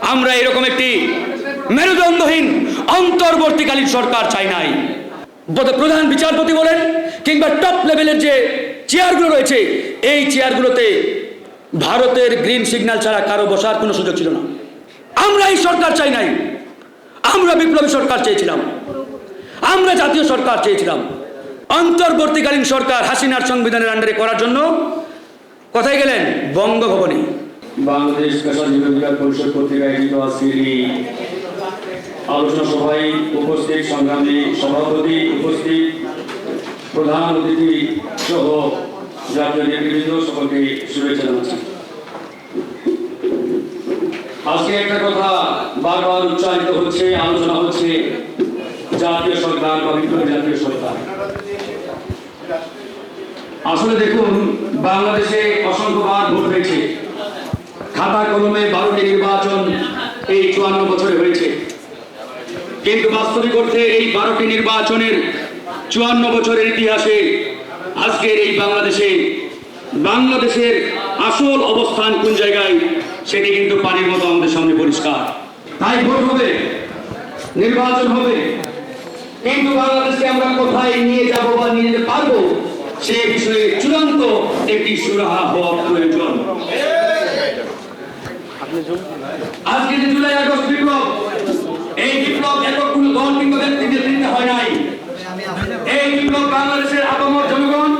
আমরা এরকম একটি মেরুদণ্ডহীন অন্তর্বর্তীকালীন সরকার চাই নাই। প্রধান বিচারপতি বলেন, কিংবা টপ লেভেলের যে চেয়ারগুলো রয়েছে, এই চেয়ারগুলোতে ভারতের গ্রিন সিগন্যাল ছাড়া কারও বসার কোনো সুযোগ ছিল না। আমরা এই সরকার চাই নাই। আমরা বিপ্লবী সরকার চেয়েছিলাম। আমরা জাতীয় সরকার চেয়েছিলাম। অন্তর্বর্তীকালীন সরকার হাসিনার সংবিধানের আন্ডারে করার জন্য। কোথায় গেলেন? বঙ্গভবনে। বাংলাদেশ পেশা জীবনবিকাশ পরিষদ কর্তৃক আয়োজিত আজকের এই আলোচনা সভায় উপস্থিত সংগ্রামী সভাপতি, উপস্থিত প্রধান অতিথি সহ জাতীয় নেতৃবৃন্দ সকলকে শুভেচ্ছা জানাচ্ছি। আজকে একটা কথা বারবার উচ্চারিত হচ্ছে, আলোচনা হচ্ছে, জাতীয় সরকার বা বিপ্লবী জাতীয় সরকার। আসলে দেখুন, বাংলাদেশে অসংখ্যবার ভোট হয়েছে। খাতা কলমে বারোটি নির্বাচন এই চুয়ান্ন বছরে হয়েছে। কিন্তু বাস্তবিক অর্থে এই বারোটি নির্বাচনের চুয়ান্ন বছরের ইতিহাসে আজকের এই বাংলাদেশে, বাংলাদেশের আসল অবস্থান কোন জায়গায়, সেটি কিন্তু পানির মতো আমাদের সামনে পরিষ্কার। তাই ভোট হবে, নির্বাচন হবে। কিন্তু বাংলাদেশকে আমরা কোথায় নিয়ে যাব বা নিয়ে যেতে পারব, সে বিষয়ে চূড়ান্ত একটি সুরাহা হওয়া প্রয়োজন। আজকে যে জুলাই আগস্ট বিপ্লব এই বিপ্লব একক কোনো দল কিংবা ব্যক্তির নেতৃত্বে হয় নাই। এই বিপ্লব বাংলাদেশের আপামর জনগণ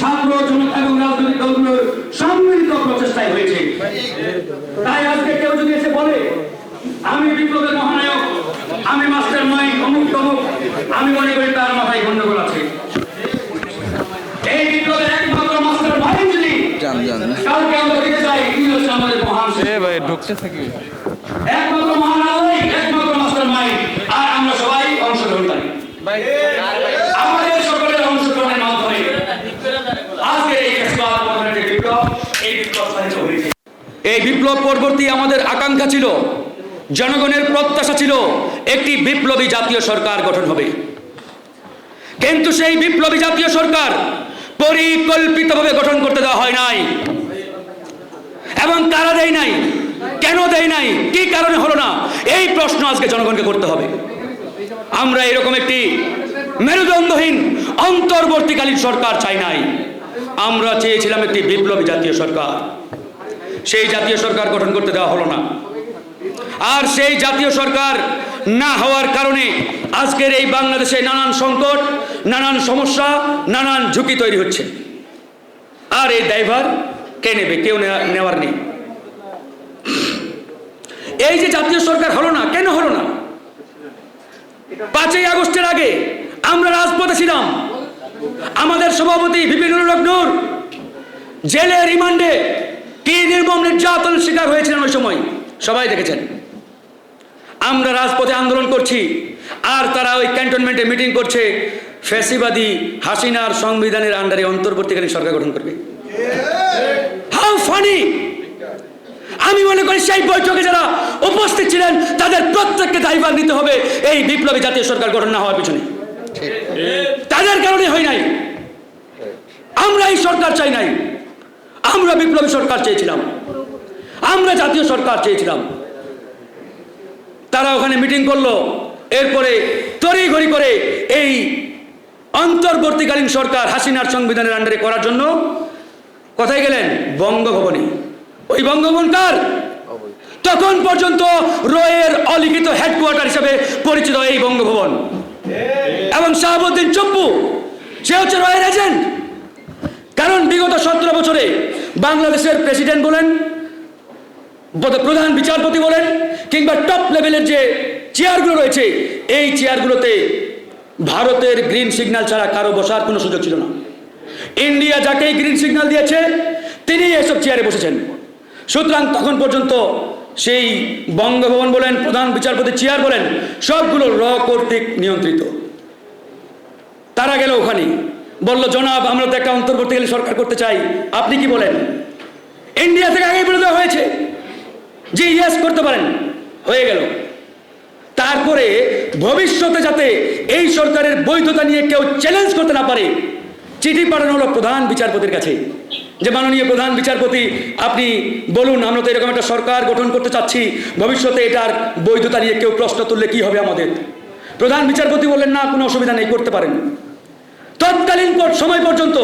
ছাত্র জনতা এবং রাজনৈতিক দলগুলোর সম্মিলিত প্রচেষ্টায় হয়েছে। তাই আজকে কেউ যদি এসে বলে আমি বিপ্লবের মহানায়ক আমি মাস্টার মাইন্ড অমুক তমুক আমি মনে করি তার মাথায় গন্ডগোল আছে। এই বিপ্লবের একমাত্র মাস্টার মাইন্ড যদি এ ভাই ঢুকতে থাকি। একমাত্র মহানালয় একমাত্র মাস্টার মাইন্ড আর আমরা সবাই অংশগ্রহণকারী। আমাদের সকলের অংশগ্রহণের মাধ্যমে আজকে এই ফেস্টিভাল পতনের যে বিপ্লব এই বিপ্লব এই বিপ্লব পরবর্তী আমাদের আকাঙ্ক্ষা ছিল জনগণের প্রত্যাশা ছিল একটি বিপ্লবী জাতীয় সরকার গঠন হবে। কিন্তু সেই বিপ্লবী জাতীয় সরকার পরিকল্পিতভাবে গঠন করতে দেওয়া হয় নাই। এবং কারা দেয় নাই? কেন দেয় নাই? কি কারণে হলো না? এই প্রশ্ন আজকে জনগণকে করতে হবে। আমরা এরকম একটি মেরুদণ্ডহীন, অন্তর্বর্তীকালীন সরকার চাই নাই। আমরা চেয়েছিলাম একটি বিপ্লবী জাতীয় সরকার। সেই জাতীয় সরকার গঠন করতে দেওয়া হলো না। আর সেই জাতীয় সরকার না হওয়ার কারণে আজকের এই বাংলাদেশে নানান সংকট, নানান সমস্যা, নানান ঝুঁকি তৈরি হচ্ছে। আর এই দায়ভার কে নেবে, কেউ নেওয়া- নেওয়ার নেই। এই যে জাতীয় সরকার হলো না, কেন হলো না? পাঁচই আগস্টের আগে আমরা রাজপথে ছিলাম। আমাদের সভাপতি বিপিনুর লগ্নুর জেলে রিমান্ডে কি নির্মম নির্যাতনের শিকার হয়েছিলেন ওই সময়? সবাই দেখেছেন। আমরা রাজপথে আন্দোলন করছি, আর তারা ওই ক্যান্টনমেন্টে মিটিং করছে, ফ্যাসিবাদী হাসিনার সংবিধানের আন্ডারে অন্তর্বর্তীকালীন সরকার গঠন করবে। হাউ ফানি আমি মনে করি সেই বৈঠকে যারা উপস্থিত ছিলেন, তাদের প্রত্যেককে দায়ভার নিতে হবে এই বিপ্লবী জাতীয় সরকার গঠন না হওয়ার পিছনে। তাদের কারণে হয় নাই। আমরা এই সরকার চাই নাই। আমরা বিপ্লবী সরকার চেয়েছিলাম। আমরা জাতীয় সরকার চেয়েছিলাম। তারা ওখানে মিটিং করল। এরপরে তড়িঘড়ি করে এই অন্তর্বর্তীকালীন সরকার হাসিনার সংবিধানের আন্ডারে করার জন্য কোথায় গেলেন? বঙ্গভবনে। ওই বঙ্গভবন কার? তখন পর্যন্ত রয়ের অলিখিত হেডকোয়ার্টার হিসেবে পরিচিত এই বঙ্গভবন। এবং শাহাবুদ্দিন চপ্পু, সে হচ্ছে রয়ের এজেন্ট কারণ বিগত সতেরো বছরে বাংলাদেশের প্রেসিডেন্ট বলেন প্রধান বিচারপতি বলেন, কিংবা টপ লেভেলের যে চেয়ারগুলো রয়েছে, এই চেয়ারগুলোতে ভারতের গ্রিন সিগন্যাল ছাড়া কারও বসার কোনো সুযোগ ছিল না। ইন্ডিয়া যাকেই গ্রিন সিগন্যাল দিয়েছে, তিনি এসব চেয়ারে বসেছেন। সুতরাং তখন পর্যন্ত সেই বঙ্গভবন বলেন, প্রধান বিচারপতি চেয়ার বলেন, সবগুলো র কর্তৃক নিয়ন্ত্রিত। তারা গেল ওখানে। বলল, জনাব, আমরা তো একটা অন্তর্বর্তীকালীন সরকার করতে চাই। আপনি কি বলেন? ইন্ডিয়া থেকে আগেই বলে দেওয়া হয়েছে যে ইয়াস করতে পারেন। হয়ে গেল। তারপরে ভবিষ্যতে যাতে এই সরকারের বৈধতা নিয়ে কেউ চ্যালেঞ্জ করতে না পারে চিঠি পাঠানো হলো প্রধান বিচারপতির কাছে। যে মাননীয় প্রধান বিচারপতি, আপনি বলুন, আমরা তো এরকম একটা সরকার গঠন করতে চাচ্ছি, ভবিষ্যতে এটার বৈধতা নিয়ে কেউ প্রশ্ন তুললে কি হবে আমাদের? প্রধান বিচারপতি বললেন, না, কোনো অসুবিধা নেই, করতে পারেন। তৎকালীন সময় পর্যন্ত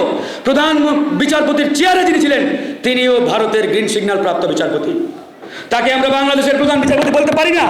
প্রধান বিচারপতির চেয়ারে যিনি ছিলেন, তিনিও ভারতের গ্রিন সিগন্যাল প্রাপ্ত বিচারপতি। তাকে আমরা বাংলাদেশের প্রধান বিচারপতি বলতে পারি না।